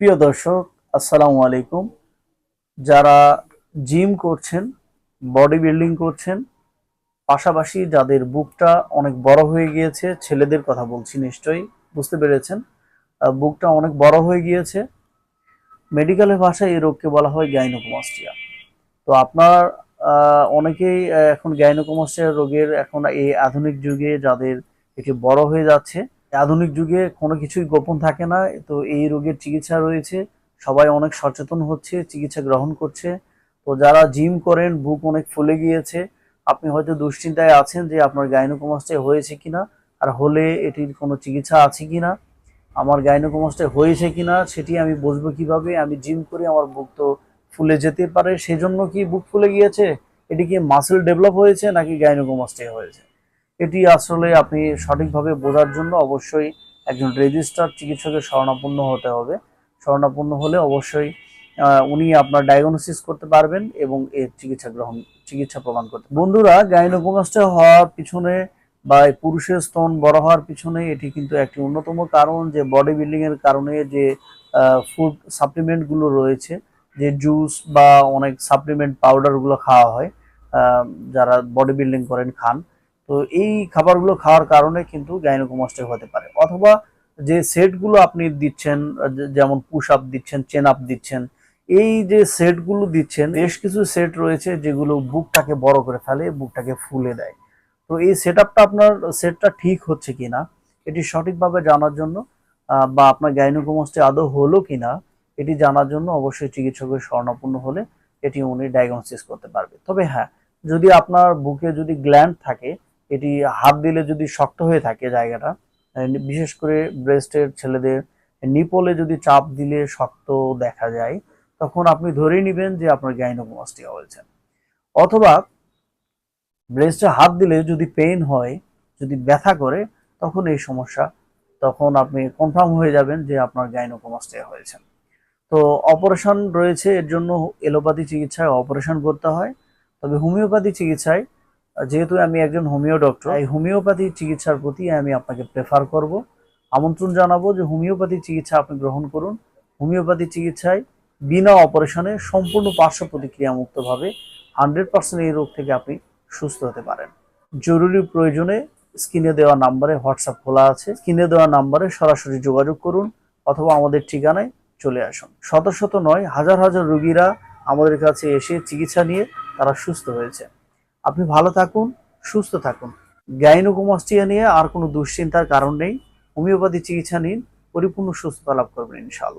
প্রিয় দর্শক, আসসালামু আলাইকুম। যারা জিম করছেন, বডি বিল্ডিং করছেন, পাশাপাশি যাদের বুকটা অনেক বড় হয়ে গিয়েছে, ছেলেদের কথা বলছি নিশ্চয়ই, বুঝতে পেরেছেন? বুকটা অনেক বড় হয়ে গিয়েছে। মেডিকেলের ভাষায় এই রোগকে বলা হয় গাইনোকোমাস্টিয়া। তো আপনার অনেকেই এখন গাইনোকোমাস্টিয়া রোগের এখন এই আধুনিক যুগে যাদের এটি বড় হয়ে যাচ্ছে আধুনিক যুগে কোনো কিছুই গোপন থাকে না, তো এই রোগের চিকিৎসা রয়েছে। সবাই অনেক সচেতন হচ্ছে, চিকিৎসা গ্রহণ করছে। তো যারা জিম করেন, বুক অনেক ফুলে গিয়েছে, আপনি হয়তো দুশ্চিন্তায় আছেন যে আপনার গাইনোকোমাস্টাই হয়েছে কিনা, আর হলে এটির কোনো চিকিৎসা আছে কিনা, আমার গাইনোকোমাস্টাই হয়েছে কিনা, সেটি আমি বুঝব কীভাবে, আমি জিম করি আমার বুক তো ফুলে যেতে পারে, সেজন্য কি বুক ফুলে গিয়েছে? এটি কি মাসেল ডেভেলপ হয়েছে নাকি গাইনোকোমাস্টাই হয়েছে? এটি আসলে আপনি সঠিকভাবে বোঝার জন্য অবশ্যই একজন রেজিস্টার চিকিৎসকের শরণাপন্ন হতে হবে। শরণাপন্ন হলে অবশ্যই উনি আপনার ডায়াগনোসিস করতে পারবেন এবং এর চিকিৎসা গ্রহণ, চিকিৎসা প্রদান করতে বন্ধুরা, গাইনোকোমাস্টা হওয়ার পিছনে বা পুরুষের স্তন বড় হওয়ার পিছনে এটি কিন্তু একটি অন্যতম কারণ যে বডি বিল্ডিংয়ের কারণে যে ফুড সাপ্লিমেন্টগুলো রয়েছে, যে জুস বা অনেক সাপ্লিমেন্ট পাউডারগুলো খাওয়া হয় যারা বডি বিল্ডিং করেন, খান। তো এই খাবারগুলো খাওয়ার কারণে কিন্তু গাইনোকোমাস্টাই হতে পারে। অথবা যে সেটগুলো আপনি দিচ্ছেন যেমন পুশ আপ দিচ্ছেন চেন আপ দিচ্ছেন, এই যে সেটগুলো দিচ্ছেন, বেশ কিছু সেট রয়েছে যেগুলো বুকটাকে বড় করে ফেলে, বুকটাকে ফুলে দেয়। তো এই সেট আপনার, সেটটা ঠিক হচ্ছে কিনা, এটি সঠিকভাবে জানার জন্য বা আপনার গাইনোকোমাস্টি আদৌ হলো কিনা, এটি জানার জন্য অবশ্যই চিকিৎসকের স্বর্ণাপন্ন হলে এটি উনি ডায়াগনোসিস করতে পারবে। তবে হ্যাঁ যদি আপনার বুকে যদি গ্ল্যান্ড থাকে এটি হাত দিলে যদি শক্ত হয়ে থাকে জায়গাটা বিশেষ করে ব্রেস্টের ছেলেদের নিপলে যদি চাপ দিলে শক্ত দেখা যায়, তখন আপনি ধরেই নেবেন যে আপনার গাইনোকোমাস্টিয়া হয়েছে। অথবা ব্রেস্টে হাত দিলে যদি পেইন হয়, যদি ব্যথা করে, তখন এই সমস্যা, তখন আপনি কনফার্ম হয়ে যাবেন যে আপনার গাইনোকোমাস্টিয়া হয়েছে। তো অপারেশন রয়েছে, এর জন্য এলোপ্যাথি চিকিৎসায় অপারেশন করতে হয়। তবে হোমিওপ্যাথি চিকিৎসায় যেহেতু আমি একজন হোমিও ডক্টর, এই হোমিওপ্যাথি চিকিৎসার প্রতি আমি আপনাকে প্রেফার করব। আমন্ত্রণ জানাব যে হোমিওপ্যাথি চিকিৎসা আপনি গ্রহণ করুন। হোমিওপ্যাথি চিকিৎসায় বিনা অপারেশনে সম্পূর্ণ পার্শ্ব প্রতিক্রিয়া মুক্তভাবে হান্ড্রেড পার্সেন্ট এই রোগ থেকে আপনি সুস্থ হতে পারেন। জরুরি প্রয়োজনে স্ক্রিনে দেওয়া নাম্বারে হোয়াটসঅ্যাপ খোলা আছে। স্ক্রিনে দেওয়া নাম্বারে সরাসরি যোগাযোগ করুন অথবা আমাদের ঠিকানায় চলে আসুন। শত শত নয়, হাজার হাজার রুগীরা আমাদের কাছে এসে চিকিৎসা নিয়ে তারা সুস্থ হয়েছে। আপনি ভালো থাকুন, সুস্থ থাকুন। গাইনোকোমাস্টিয়া নিয়ে আর কোনো দুশ্চিন্তার কারণ নেই। হোমিওপ্যাথি চিকিৎসা নিন, পরিপূর্ণ সুস্থতা লাভ করবেন ইনশাআল্লাহ।